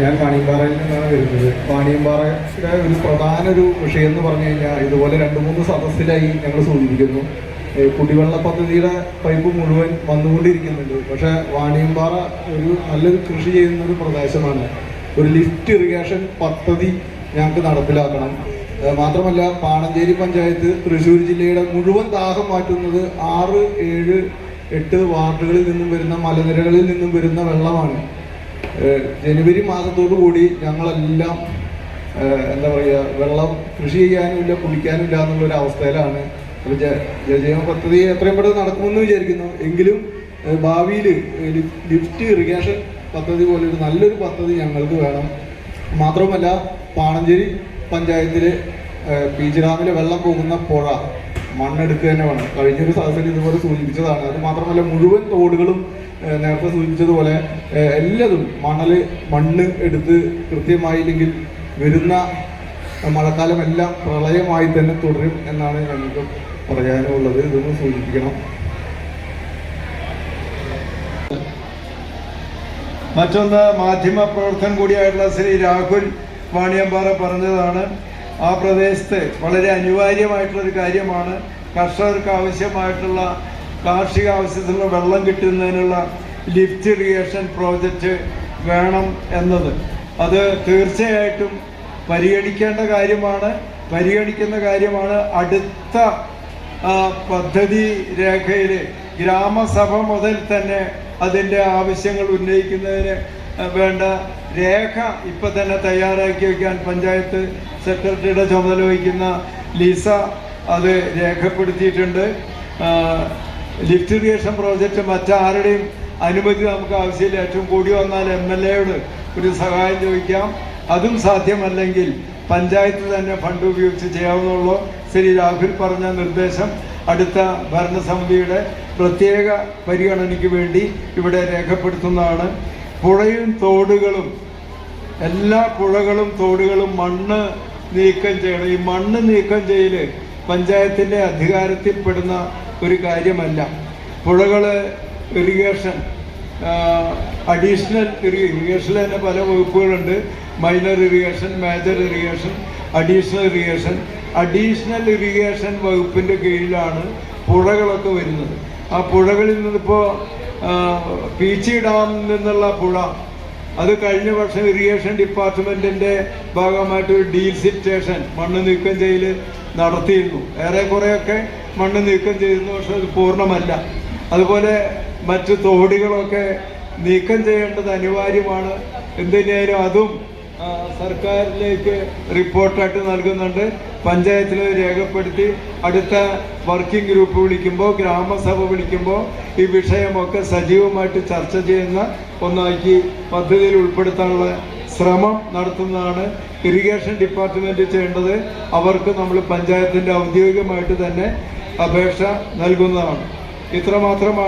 ഞാൻ വാണിയമ്പാറയിൽ നിന്നാണ് വരുന്നത്. വാണിയമ്പാറയുടെ ഒരു പ്രധാന ഒരു വിഷയം എന്ന് പറഞ്ഞു കഴിഞ്ഞാൽ ഇതുപോലെ രണ്ട് മൂന്ന് സദസ്സിലായി ഞങ്ങൾ സൂചിപ്പിക്കുന്നു. കുടിവെള്ള പദ്ധതിയുടെ പൈപ്പ് മുഴുവൻ വന്നുകൊണ്ടിരിക്കുന്നുണ്ട്. പക്ഷെ വാണിയമ്പാറ ഒരു നല്ലൊരു കൃഷി ചെയ്യുന്ന ഒരു പ്രദേശമാണ്. ഒരു ലിഫ്റ്റ് ഇറിഗേഷൻ പദ്ധതി ഞങ്ങൾക്ക് നടപ്പിലാക്കണം. മാത്രമല്ല പാണഞ്ചേരി പഞ്ചായത്ത് തൃശ്ശൂർ ജില്ലയുടെ മുഴുവൻ ദാഹം മാറ്റുന്നത് ആറ് ഏഴ് എട്ട് വാർഡുകളിൽ നിന്നും വരുന്ന മലനിരകളിൽ നിന്നും വരുന്ന വെള്ളമാണ്. ജനുവരി മാസത്തോടു കൂടി ഞങ്ങളെല്ലാം എന്താ പറയുക വെള്ളം കൃഷി ചെയ്യാനും ഇല്ല കുടിക്കാനും ഇല്ല എന്നുള്ള ഒരു അവസ്ഥയിലാണ്. അപ്പോൾ ജ- പദ്ധതി എത്രയും പെട്ടെന്ന് നടക്കുമെന്ന് വിചാരിക്കുന്നു. എങ്കിലും ഭാവിയിൽ ലിഫ്റ്റ് ഇറിഗേഷൻ പദ്ധതി പോലെ ഒരു നല്ലൊരു പദ്ധതി ഞങ്ങൾക്ക് വേണം. മാത്രമല്ല പാണഞ്ചേരി പഞ്ചായത്തിലെ ഏഹ് പി ജി ഡാമിലെ വെള്ളം പോകുന്ന പുഴ മണ്ണെടുക്കുക തന്നെ വേണം. കഴിഞ്ഞൊരു സദസ്സിൽ ഇതുപോലെ സൂചിപ്പിച്ചതാണ്. അത് മാത്രമല്ല മുഴുവൻ തോടുകളും നേരത്തെ സൂചിപ്പിച്ചതുപോലെ എല്ലതും മണൽ മണ്ണ് എടുത്ത് കൃത്യമായില്ലെങ്കിൽ വരുന്ന മഴക്കാലം എല്ലാം പ്രളയമായി തന്നെ തുടരും എന്നാണ് ഞങ്ങൾക്ക് പറയാനുള്ളത്. ഇതൊന്ന് സൂചിപ്പിക്കണം. മറ്റൊന്ന് മാധ്യമ പ്രവർത്തനം കൂടിയായിട്ടുള്ള ശ്രീ രാഹുൽ വാണിയമ്പാറ പറഞ്ഞതാണ്. ആ പ്രദേശത്ത് വളരെ അനിവാര്യമായിട്ടുള്ള ഒരു കാര്യമാണ്. കർഷകർക്ക് ആവശ്യമായിട്ടുള്ള കാർഷിക ആവശ്യത്തിനുള്ള വെള്ളം കിട്ടുന്നതിനുള്ള ലിഫ്റ്റ് ഇറിഗേഷൻ പ്രോജക്റ്റ് വേണം എന്നത്. അത് തീർച്ചയായിട്ടും പരിഗണിക്കേണ്ട കാര്യമാണ്. പരിഗണിക്കുന്ന കാര്യമാണ് അടുത്ത പദ്ധതി രേഖയിൽ ഗ്രാമസഭ മുതൽ തന്നെ അതിന്റെ ആവശ്യങ്ങൾ ഉന്നയിക്കുന്നതിന് വേണ്ട. രേഖ ഇപ്പം തന്നെ തയ്യാറാക്കി വയ്ക്കാൻ പഞ്ചായത്ത് സെക്രട്ടറിയുടെ ചുമതല വഹിക്കുന്ന ലീസ അത് രേഖപ്പെടുത്തിയിട്ടുണ്ട്. ലിഫ്റ്റ് ഇറിഗേഷൻ പ്രോജക്റ്റ് മറ്റാരുടെയും അനുമതി നമുക്ക് ആവശ്യമില്ല. ഏറ്റവും കൂടി വന്നാൽ എം എൽ എയോട് ഒരു സഹായം ചോദിക്കാം. അതും സാധ്യമല്ലെങ്കിൽ പഞ്ചായത്ത് തന്നെ ഫണ്ട് ഉപയോഗിച്ച് ചെയ്യാവുന്നുള്ളൂ ശ്രീ രാഹുൽ പറഞ്ഞ നിർദ്ദേശം അടുത്ത ഭരണസമിതിയുടെ പ്രത്യേക പരിഗണനയ്ക്ക് വേണ്ടി ഇവിടെ രേഖപ്പെടുത്തുന്നതാണ്. പുഴയും തോടുകളും എല്ലാ പുഴകളും തോടുകളും മണ്ണ് നീക്കം ചെയ്യണം. ഈ മണ്ണ് നീക്കം ചെയ്യൽ പഞ്ചായത്തിന്റെ അധികാരത്തിൽപ്പെടുന്ന ഒരു കാര്യമല്ല. പുഴകൾ ഇറിഗേഷൻ അഡീഷണൽ ഇറിഗേഷൻ തന്നെ പല വകുപ്പുകളുണ്ട്. Minor irrigation major irrigation additional irrigation. Additional irrigation വകുപ്പിന്റെ കീഴിലാണ് പുഴകളൊക്കെ വരുന്നത്. ആ പുഴകളിൽ നിന്നിപ്പോൾ പീച്ചി ഡാമിൽ നിന്നുള്ള പുഴ. അത് കഴിഞ്ഞ വർഷം ഇറിഗേഷൻ ഡിപ്പാർട്ട്മെന്റിന്റെ ഭാഗമായിട്ട് ഒരു ഡീൽ സ്റ്റേഷൻ മണ്ണ് നീക്കം ചെയ്യൽ നടത്തിയിരുന്നു. ഏറെക്കുറെയൊക്കെ മണ്ണ് നീക്കം ചെയ്തിരുന്നു പക്ഷെ അത് പൂർണമല്ല. അതുപോലെ മറ്റ് തോടികളൊക്കെ നീക്കം ചെയ്യേണ്ടത് അനിവാര്യമാണ്. എന്തിനായാലും അതും സർക്കാരിലേക്ക് റിപ്പോർട്ടായിട്ട് നൽകുന്നുണ്ട്. പഞ്ചായത്തിൽ രേഖപ്പെടുത്തി അടുത്ത വർക്കിംഗ് ഗ്രൂപ്പ് വിളിക്കുമ്പോൾ ഗ്രാമസഭ വിളിക്കുമ്പോൾ ഈ വിഷയമൊക്കെ സജീവമായിട്ട് ചർച്ച ചെയ്യുന്ന ഒന്നാക്കി പദ്ധതിയിൽ ഉൾപ്പെടുത്താനുള്ള ശ്രമം നടത്തുന്നതാണ് ഇറിഗേഷൻ ഡിപ്പാർട്ട്മെന്റ് ചെയ്യേണ്ടത്. അവർക്ക് നമ്മൾ പഞ്ചായത്തിന്റെ ഔദ്യോഗികമായിട്ട് തന്നെ അപേക്ഷ നൽകുന്നതാണ്. ഇത്രമാത്രമാണ്